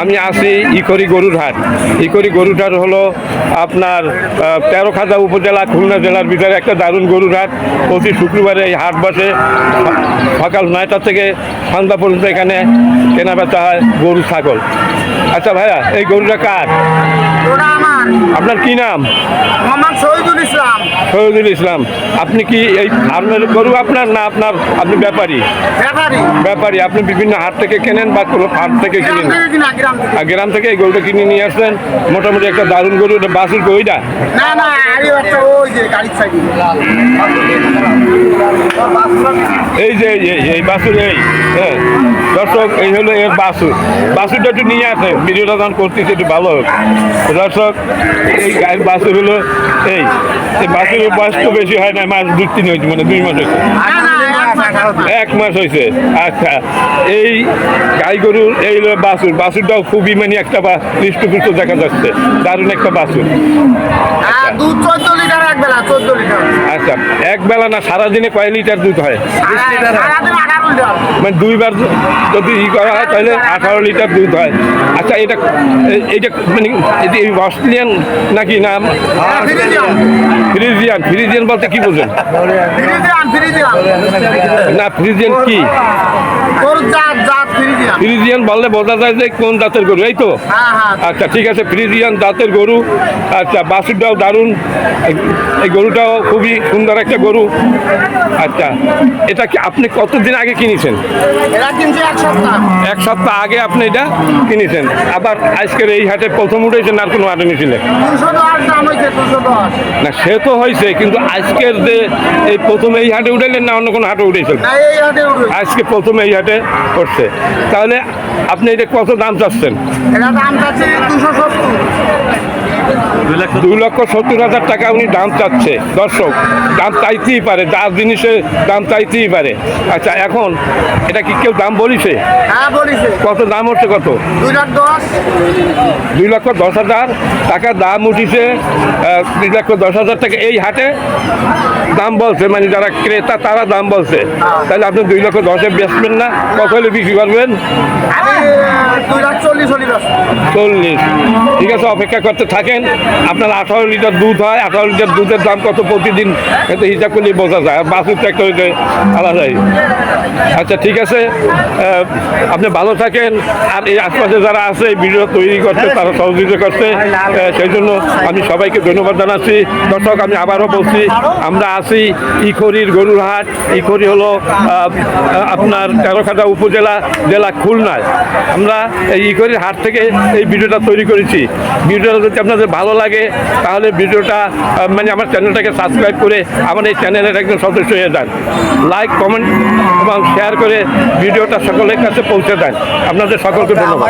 আমি আছি ইকরি গরুরহাট। ইকরি গরুরহাট হলো আপনার তেরোখাজা উপজেলা, খুলনা জেলার ভিতরে একটা দারুণ গরুরহাট। প্রতি শুক্রবারে এই হাট বসে। সকাল নয়টা থেকে সন্ধ্যা পর্যন্ত এখানে কেনা বেচা হয় গরু, ছাগল। আচ্ছা ভাইয়া, এই গরুটা কার? আপনার কি নাম? মোহাম্মদ শহীদুল ইসলাম। শহীদুল ইসলাম। আপনি কি এই ফার্মের গরু আপনার না আপনার আপনি ব্যাপারী? ব্যাপারী। ব্যাপারী আপনি বিভিন্ন হাট থেকে কেনেন বা কোনো ফার্ম থেকে কিনেন? গ্রাম থেকে। এই গরুটা কিনে নিয়ে আসলেন। মোটামুটি একটা দারুণ গরু এটা বাসুর না না যে এই যে- এই বাসুর এই হ্যাঁ। দর্শক এই হলো এর বাসুর। বাসুরটা একটু নিয়ে আসে ভিডিওটা যখন করতেছে একটু ভালো হোক। দর্শক এই গায়ের বাসুর হলো এই। বাসুরের বয়স তো বেশি হয় না মাস দুই তিন হয়েছে মানে দুই মাস হয়েছে। এক মাস, হয়েছে আচ্ছা। এই গাই গরুর এই হলো বাসুর। বাসুরটাও খুবই মানে একটা বা হৃষ্টপুষ্ট দেখা যাচ্ছে। দারুণ একটা বাসুর। হ্যাঁ, আচ্ছা এক বেলা না সারাদিনে কয় লিটার দুধ হয়? মানে দুইবার যদি ই করা হয় তাহলে আঠারো লিটার দুধ হয়। আচ্ছা এটা এটা মানে এটা এই অস্ট্রেলিয়ান নাকি না? হ্যাঁ, ফ্রিজিয়ান। ফ্রিজিয়ান। ফ্রিজিয়ান বলতে কি বোঝেন? Friesian Friesian. না ফ্রিজিয়ান কি? গরুর জাত জাত ফ্রিজিয়ান। ফ্রিজিয়ান বললে বোঝা যায় যে কোন জাতের গরু এই তো? হ্যাঁ হ্যাঁ। আচ্ছা ঠিক আছে ফ্রিজিয়ান জাতের গরু। আচ্ছা বাছুরটাও দারুণ। এই- গরুটাও খুবই সুন্দর একটা গরু। আচ্ছা এটা কি আপনি কতদিন আগে কিনেছেন? এক সপ্তাহ। আগে আপনি এটা কিনেছেন। আবার আজকের এই হাটে প্রথম উঠেছেন আর কোনো হাটে নিয়েছিলেন? না সে তো হয়েছে কিন্তু আজকের যে এই প্রথম এই হাটে উঠেলেন না অন্য কোনো হাটে উঠেছেন? না এই হাটে উঠবে আজকে প্রথম এই হাটে করছে তাহলে আপনি এটা কত দাম চাচ্ছেন? দাম চাচ্ছে দুশো দুই লক্ষ সত্তর হাজার টাকা উনি দাম চাচ্ছে। দর্শক দাম চাইতেই পারে যার জিনিসের দাম চাইতেই পারে। আচ্ছা এখন এটা কি কেউ দাম বলিছে? হ্যাঁ কত দাম হচ্ছে কত? দুই লক্ষ দশ হাজার টাকা দাম উঠিছে দুই লক্ষ দশ হাজার টাকা। এই হাটে দাম বলছে মানে যারা ক্রেতা তারা দাম বলছে। তাহলে আপনি দুই লক্ষ দশে বেচবেন না? কত হলে বিক্রি করবেন? চল্লিশ। ঠিক আছে অপেক্ষা করতে থাকেন। আপনার আঠারো লিটার দুধ হয়, আঠারো লিটার দুধের দাম কত প্রতিদিন? এতে হিসাব করলেই বোঝা যায়। আর বাসুর হইতে আলাদাই আচ্ছা ঠিক আছে। আপনি ভালো থাকেন। আর এই আশপাশে যারা আছে, এই ভিডিও তৈরি করছে তারা সহযোগিতা করছে সেই জন্য আমি সবাইকে ধন্যবাদ জানাচ্ছি। দর্শক, আমি আবারও বলছি, আমরা আছি ইখরির গরুর হাট ইখরি হলো আপনার তেরোখাটা উপজেলা, জেলা খুলনায়। আমরা এই ইখরির হাট থেকে এই ভিডিওটা তৈরি করেছি। ভিডিওটা যদি আপনাদের ভালো লাগে তাহলে ভিডিওটা মানে আমার চ্যানেলটাকে সাবস্ক্রাইব করে আমার এই চ্যানেলের একজন সদস্য হয়ে যান। লাইক কমেন্ট এবং শেয়ার করে ভিডিওটা সকলের কাছে পৌঁছে দেন। আপনাদের সকলকে ধন্যবাদ।